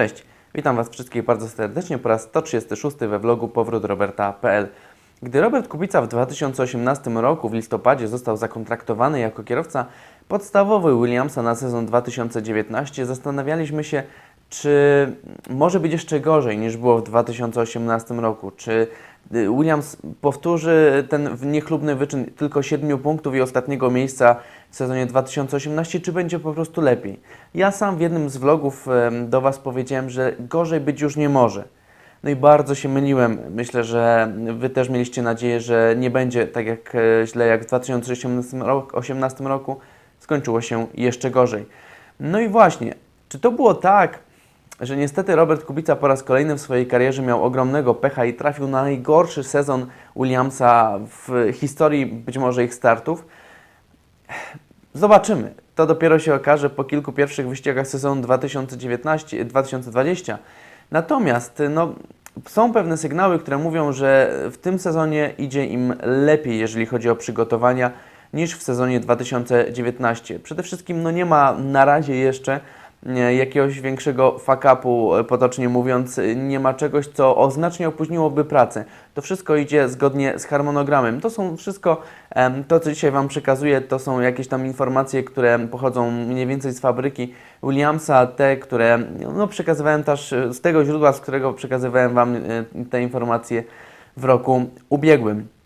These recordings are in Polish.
Cześć, witam Was wszystkich bardzo serdecznie po raz 136 we vlogu powrótroberta.pl. Gdy Robert Kubica w 2018 roku w listopadzie został zakontraktowany jako kierowca podstawowy Williamsa na sezon 2019, zastanawialiśmy się, czy może być jeszcze gorzej niż było w 2018 roku. Czy Williams powtórzy ten niechlubny wyczyn tylko 7 punktów i ostatniego miejsca w sezonie 2018, czy będzie po prostu lepiej? Ja sam w jednym z vlogów do Was powiedziałem, że gorzej być już nie może. No i bardzo się myliłem. Myślę, że Wy też mieliście nadzieję, że nie będzie tak jak e, źle jak w 2018 roku, 18 roku. Skończyło się jeszcze gorzej. No i właśnie, czy to było tak, że niestety Robert Kubica po raz kolejny w swojej karierze miał ogromnego pecha i trafił na najgorszy sezon Williamsa w historii być może ich startów? Zobaczymy. To dopiero się okaże po kilku pierwszych wyścigach sezonu 2019-2020. Natomiast no, są pewne sygnały, które mówią, że w tym sezonie idzie im lepiej, jeżeli chodzi o przygotowania, niż w sezonie 2019. Przede wszystkim no, nie ma na razie jeszcze jakiegoś większego fuck-upu, e, potocznie mówiąc, e, nie ma czegoś, co znacznie opóźniłoby pracę. To wszystko idzie zgodnie z harmonogramem. To są wszystko, to co dzisiaj Wam przekazuję, to są jakieś tam informacje, które pochodzą mniej więcej z fabryki Williamsa, te, które no, przekazywałem też e, z tego źródła, z którego przekazywałem Wam te informacje w roku ubiegłym.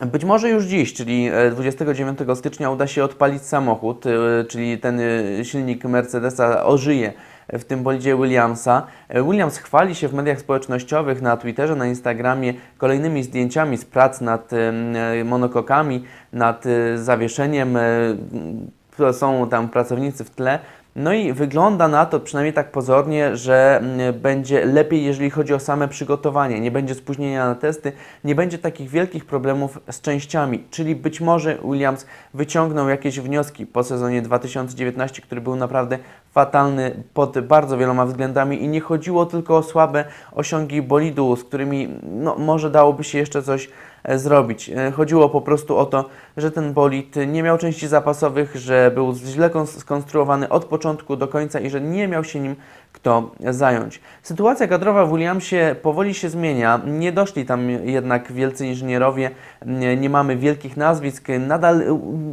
Być może już dziś, czyli e, 29 stycznia, uda się odpalić samochód, e, czyli ten e, silnik Mercedesa ożyje w tym bolidzie Williamsa. E, Williams chwali się w mediach społecznościowych, na Twitterze, na Instagramie kolejnymi zdjęciami z prac nad e, monokokami, nad e, zawieszeniem. e, Są tam pracownicy w tle. No i wygląda na to, przynajmniej tak pozornie, że mm, będzie lepiej, jeżeli chodzi o same przygotowanie. Nie będzie spóźnienia na testy, nie będzie takich wielkich problemów z częściami. Czyli być może Williams wyciągnął jakieś wnioski po sezonie 2019, który był naprawdę fatalny pod bardzo wieloma względami i nie chodziło tylko o słabe osiągi bolidu, z którymi no, może dałoby się jeszcze coś e, zrobić. E, Chodziło po prostu o to, że ten bolid nie miał części zapasowych, że był źle kon- skonstruowany od początku do końca i że nie miał się nim kto zająć. Sytuacja kadrowa w Williamsie powoli się zmienia. Nie doszli tam jednak wielcy inżynierowie, nie, nie mamy wielkich nazwisk. Nadal y,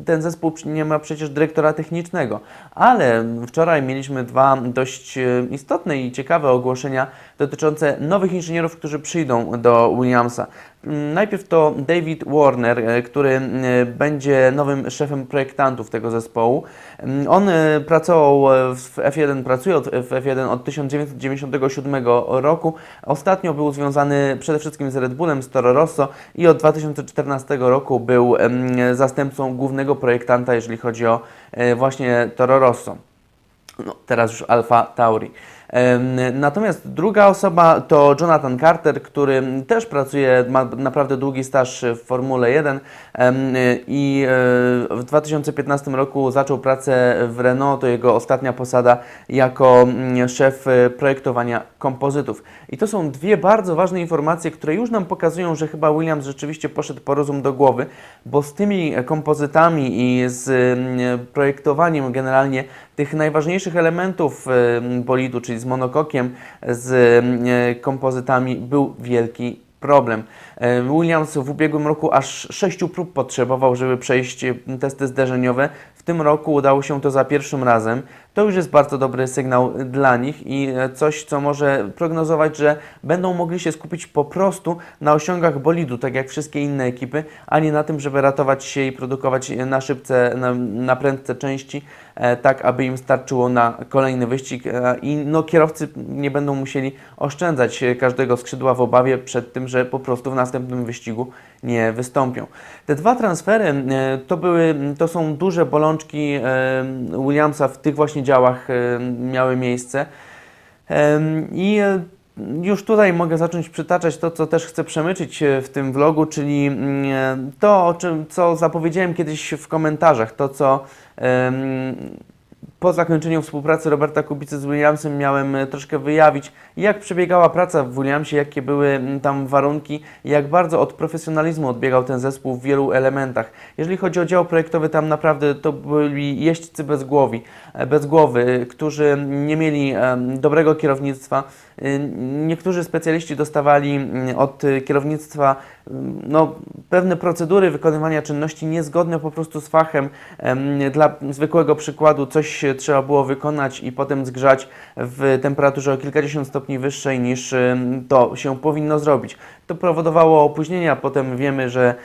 ten zespół nie ma przecież dyrektora technicznego, ale wczoraj mieliśmy dwa dość y, istotne i ciekawe ogłoszenia dotyczące nowych inżynierów, którzy przyjdą do Williamsa. Najpierw to David Warner, e, który e, będzie nowym szefem projektantów tego zespołu. Mm, On e, pracował w F1, pracuje w F1 od 1997 roku. Ostatnio był związany przede wszystkim z Red Bullem, z Toro Rosso i od 2014 roku był zastępcą głównego projektanta, jeżeli chodzi o właśnie Toro Rosso no, teraz już Alfa Tauri. Natomiast druga osoba to Jonathan Carter, który też pracuje, ma naprawdę długi staż w Formule 1 em, i e, w 2015 roku zaczął pracę w Renault, to jego ostatnia posada jako mm, szef e, projektowania kompozytów. I to są dwie bardzo ważne informacje, które już nam pokazują, że chyba Williams rzeczywiście poszedł po rozum do głowy, bo z tymi kompozytami i z mm, projektowaniem generalnie tych najważniejszych elementów em, bolidu, czyli z monokokiem, z em, kompozytami, był wielki problem. E, Williams w ubiegłym roku aż sześciu prób potrzebował, żeby przejść e, testy zderzeniowe. Tym roku udało się to za pierwszym razem. To już jest bardzo dobry sygnał dla nich i e, coś, co może prognozować, że będą mogli się skupić po prostu na osiągach bolidu, tak jak wszystkie inne ekipy, a nie na tym, żeby ratować się i produkować na szybce, na, na prędce części, e, tak aby im starczyło na kolejny wyścig e, i no, kierowcy nie będą musieli oszczędzać każdego skrzydła w obawie przed tym, że po prostu w następnym wyścigu nie wystąpią. Te dwa transfery e, to, były, to są duże bolączki e, Williamsa w tych właśnie działach e, miały miejsce. I już tutaj mogę zacząć przytaczać to, co też chcę przemycić e, w tym vlogu, czyli mm, to, o czym, co zapowiedziałem kiedyś w komentarzach, to, co po zakończeniu współpracy Roberta Kubicy z Williamsem miałem e, troszkę wyjawić, jak przebiegała praca w Williamsie, jakie były tam warunki, jak bardzo od profesjonalizmu odbiegał ten zespół w wielu elementach. Jeżeli chodzi o dział projektowy, tam naprawdę to byli jeźdźcy bez głowy, bez głowy, którzy nie mieli em, dobrego kierownictwa. Niektórzy specjaliści dostawali od kierownictwa no, pewne procedury wykonywania czynności niezgodne po prostu z fachem. Em, Dla zwykłego przykładu coś e, trzeba było wykonać i potem zgrzać w temperaturze o kilkadziesiąt stopni wyższej niż to się powinno zrobić. To powodowało opóźnienia. Potem wiemy, że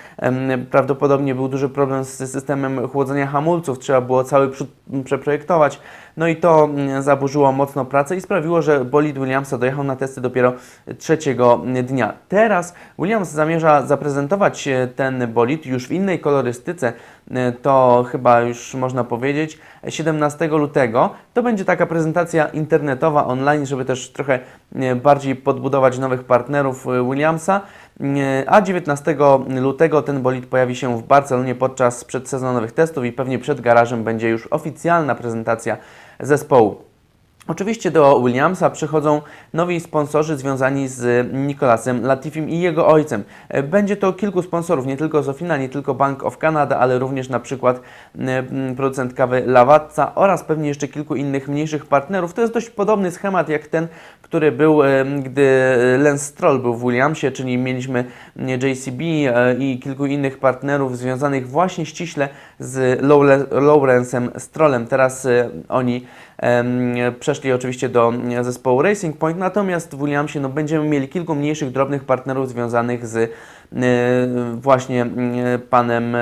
prawdopodobnie był duży problem z systemem chłodzenia hamulców. Trzeba było cały przód przeprojektować. No i to zaburzyło mocno pracę i sprawiło, że bolid Williamsa dojechał na testy dopiero trzeciego dnia. Teraz Williams zamierza zaprezentować e, ten bolid już w innej kolorystyce. E, To chyba już można powiedzieć 17 lutego. To będzie taka prezentacja internetowa online, żeby też trochę e, bardziej podbudować nowych partnerów e, Williamsa. E, A 19 lutego ten bolid pojawi się w Barcelonie podczas przedsezonowych testów i pewnie przed garażem będzie już oficjalna prezentacja zespołu. Oczywiście do Williamsa przychodzą nowi sponsorzy związani z Nicolasem Latifim i jego ojcem. Będzie to kilku sponsorów, nie tylko Sofina, nie tylko Bank of Canada, ale również na przykład e, m, producent kawy Lavazza oraz pewnie jeszcze kilku innych mniejszych partnerów. To jest dość podobny schemat jak ten, który był, e, gdy Lance Stroll był w Williamsie, czyli mieliśmy m, JCB e, i kilku innych partnerów związanych właśnie ściśle z Lawrence'em Strollem. Teraz e, oni przeszli oczywiście do mm, zespołu Racing Point, natomiast w Williamsie no, będziemy mieli kilku mniejszych, drobnych partnerów związanych z właśnie mm, panem,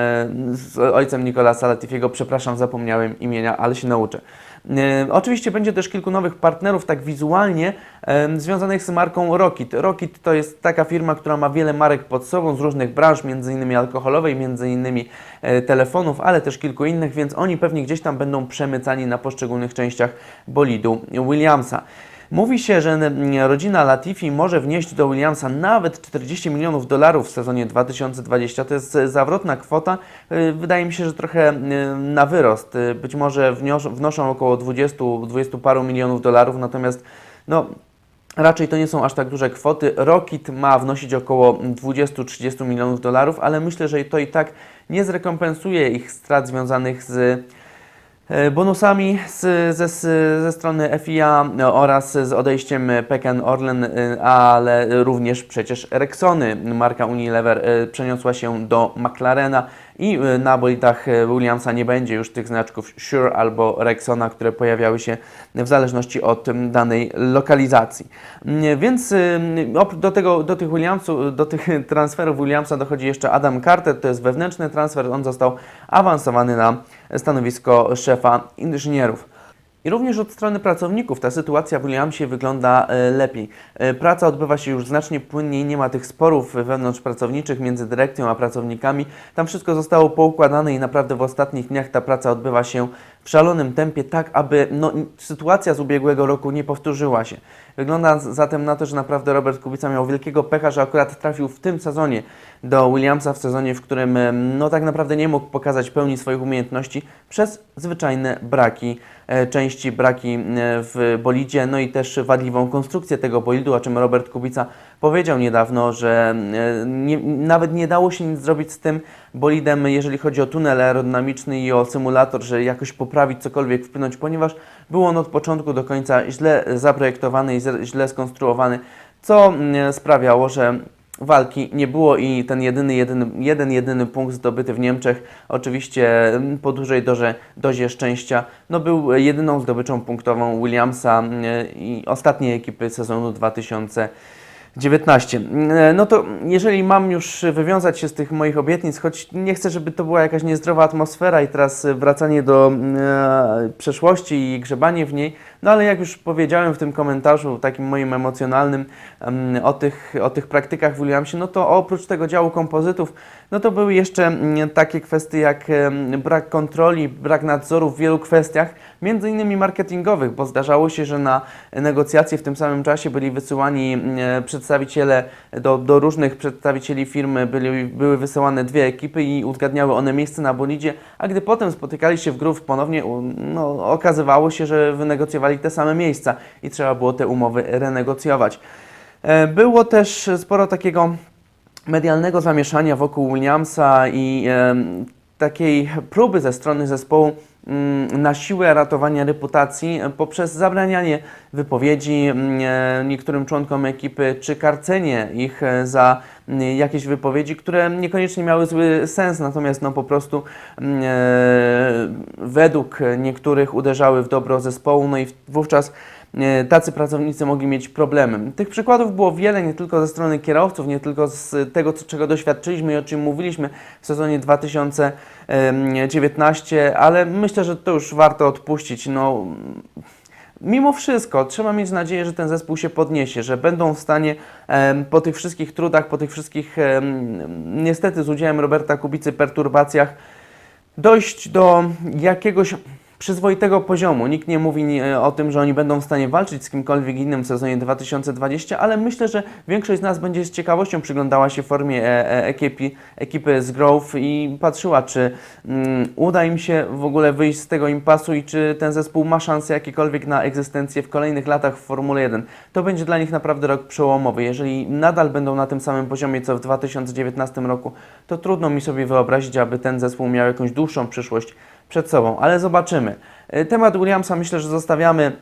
z ojcem Nicolasa Latifiego. Przepraszam, zapomniałem imienia, ale się nauczę. E, Oczywiście będzie też kilku nowych partnerów, tak wizualnie, związanych z marką Rockit. Rockit to jest taka firma, która ma wiele marek pod sobą z różnych branż, m.in. alkoholowej, m.in. e, telefonów, ale też kilku innych, więc oni pewnie gdzieś tam będą przemycani na poszczególnych częściach bolidu Williamsa. Mówi się, że rodzina Latifi może wnieść do Williamsa nawet 40 milionów dolarów w sezonie 2020. To jest e, zawrotna kwota. E, Wydaje mi się, że trochę e, na wyrost. Być może wnoszą około 20, 20 paru milionów dolarów, natomiast no, Raczej to nie są aż tak duże kwoty. Rocket ma wnosić około 20-30 milionów dolarów, ale myślę, że to i tak nie zrekompensuje ich strat związanych z bonusami z, ze, ze strony FIA oraz z odejściem Peken Orlen, e, ale również przecież Rexony, marka Unilever, e, przeniosła się do McLarena i e, na bolidach e, Williamsa nie będzie już tych znaczków Shure albo Rexona, które pojawiały się w zależności od danej lokalizacji. Więc do, tego, do tych Williamsów, do tych transferów Williamsa dochodzi jeszcze Adam Carter, to jest wewnętrzny transfer, on został awansowany na stanowisko szefa inżynierów. I również od strony pracowników ta sytuacja w Williamsie wygląda e, lepiej. E, Praca odbywa się już znacznie płynniej, nie ma tych sporów wewnątrz pracowniczych między dyrekcją a pracownikami. Tam wszystko zostało poukładane i naprawdę w ostatnich dniach ta praca odbywa się w szalonym tempie, tak aby no, sytuacja z ubiegłego roku nie powtórzyła się. Wygląda zatem na to, że naprawdę Robert Kubica miał wielkiego pecha, że akurat trafił w tym sezonie do Williamsa, w sezonie, w którym no, tak naprawdę nie mógł pokazać pełni swoich umiejętności przez zwyczajne braki części, braki e, w bolidzie, no i też wadliwą konstrukcję tego bolidu, o czym Robert Kubica powiedział niedawno, że e, nie, nawet nie dało się nic zrobić z tym bolidem, jeżeli chodzi o tunel aerodynamiczny i o symulator, że jakoś poprawić cokolwiek, wpłynąć, ponieważ był on od początku do końca źle zaprojektowany i źle skonstruowany, co mm, sprawiało, że walki nie było i ten jedyny, jedyny, jeden, jedyny punkt zdobyty w Niemczech, oczywiście mm, po dużej dozie, dozie szczęścia, no był jedyną zdobyczą punktową Williamsa mm, i ostatniej ekipy sezonu 2000. 19. No to jeżeli mam już wywiązać się z tych moich obietnic, choć nie chcę, żeby to była jakaś niezdrowa atmosfera i teraz wracanie do e, przeszłości i grzebanie w niej, No ale jak już powiedziałem w tym komentarzu takim moim emocjonalnym em, o, tych, o tych praktykach w Williamsie, no to oprócz tego działu kompozytów, no to były jeszcze mm, takie kwestie jak brak kontroli, brak nadzoru w wielu kwestiach, między innymi marketingowych, bo zdarzało się, że na negocjacje w tym samym czasie byli wysyłani mm, przedstawiciele do, do różnych przedstawicieli firmy, byli, były wysyłane dwie ekipy i uzgadniały one miejsce na bolidzie, a gdy potem spotykali się w grów ponownie, no, okazywało się, że wynegocjowali te same miejsca i trzeba było te umowy renegocjować. E, Było też sporo takiego medialnego zamieszania wokół Williamsa i takiej próby ze strony zespołu mm, na siłę ratowania reputacji e, poprzez zabranianie wypowiedzi mm, e, niektórym członkom ekipy, czy karcenie ich e, za mm, jakieś wypowiedzi, które niekoniecznie miały zły sens, natomiast no po prostu według niektórych uderzały w dobro zespołu, no i wówczas tacy pracownicy mogli mieć problemy. Tych przykładów było wiele, nie tylko ze strony kierowców, nie tylko z tego, czego doświadczyliśmy i o czym mówiliśmy w sezonie 2019, ale myślę, że to już warto odpuścić. No, Mimo wszystko trzeba mieć nadzieję, że ten zespół się podniesie, że będą w stanie po tych wszystkich trudach, po tych wszystkich niestety z udziałem Roberta Kubicy perturbacjach dojść do jakiegoś przyzwoitego poziomu. Nikt nie mówi nie- o tym, że oni będą w stanie walczyć z kimkolwiek innym w sezonie 2020, ale myślę, że większość z nas będzie z ciekawością przyglądała się formie e, e, ekipy, ekipy z Grove i patrzyła, czy mm, uda im się w ogóle wyjść z tego impasu i czy ten zespół ma szansę jakiekolwiek na egzystencję w kolejnych latach w Formule 1. To będzie dla nich naprawdę rok przełomowy. Jeżeli nadal będą na tym samym poziomie co w 2019 roku, to trudno mi sobie wyobrazić, aby ten zespół miał jakąś dłuższą przyszłość przed sobą, ale zobaczymy. E, Temat Williamsa myślę, że zostawiamy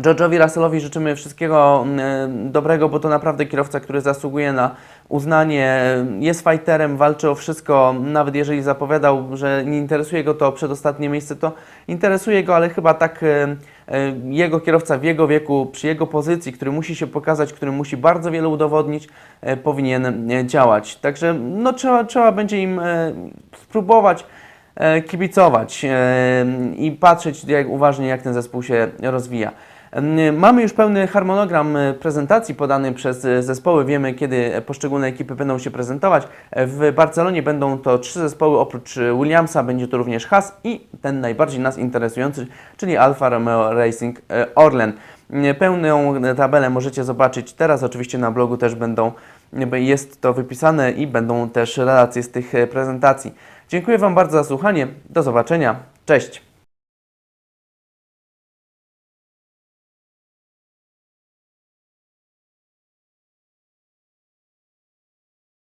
George'owi Russellowi życzymy wszystkiego mm, dobrego, bo to naprawdę kierowca, który zasługuje na uznanie, jest fighterem, walczy o wszystko, nawet jeżeli zapowiadał, że nie interesuje go to przedostatnie miejsce, to interesuje go, ale chyba tak e, e, jego kierowca w jego wieku, przy jego pozycji, który musi się pokazać, który musi bardzo wiele udowodnić, e, powinien e, działać. Także no, trzeba, trzeba będzie im e, spróbować e, kibicować e, i patrzeć jak uważnie, jak ten zespół się rozwija. Mamy już pełny harmonogram e, prezentacji podany przez e, zespoły. Wiemy, kiedy poszczególne ekipy będą się prezentować. E, W Barcelonie będą to trzy zespoły, oprócz e, Williamsa będzie to również Haas i ten najbardziej nas interesujący, czyli Alfa Romeo Racing e, Orlen. E, Pełną tabelę możecie zobaczyć teraz. Oczywiście na blogu też będą, jest to wypisane i będą też relacje z tych e, prezentacji. Dziękuję Wam bardzo za słuchanie. Do zobaczenia. Cześć.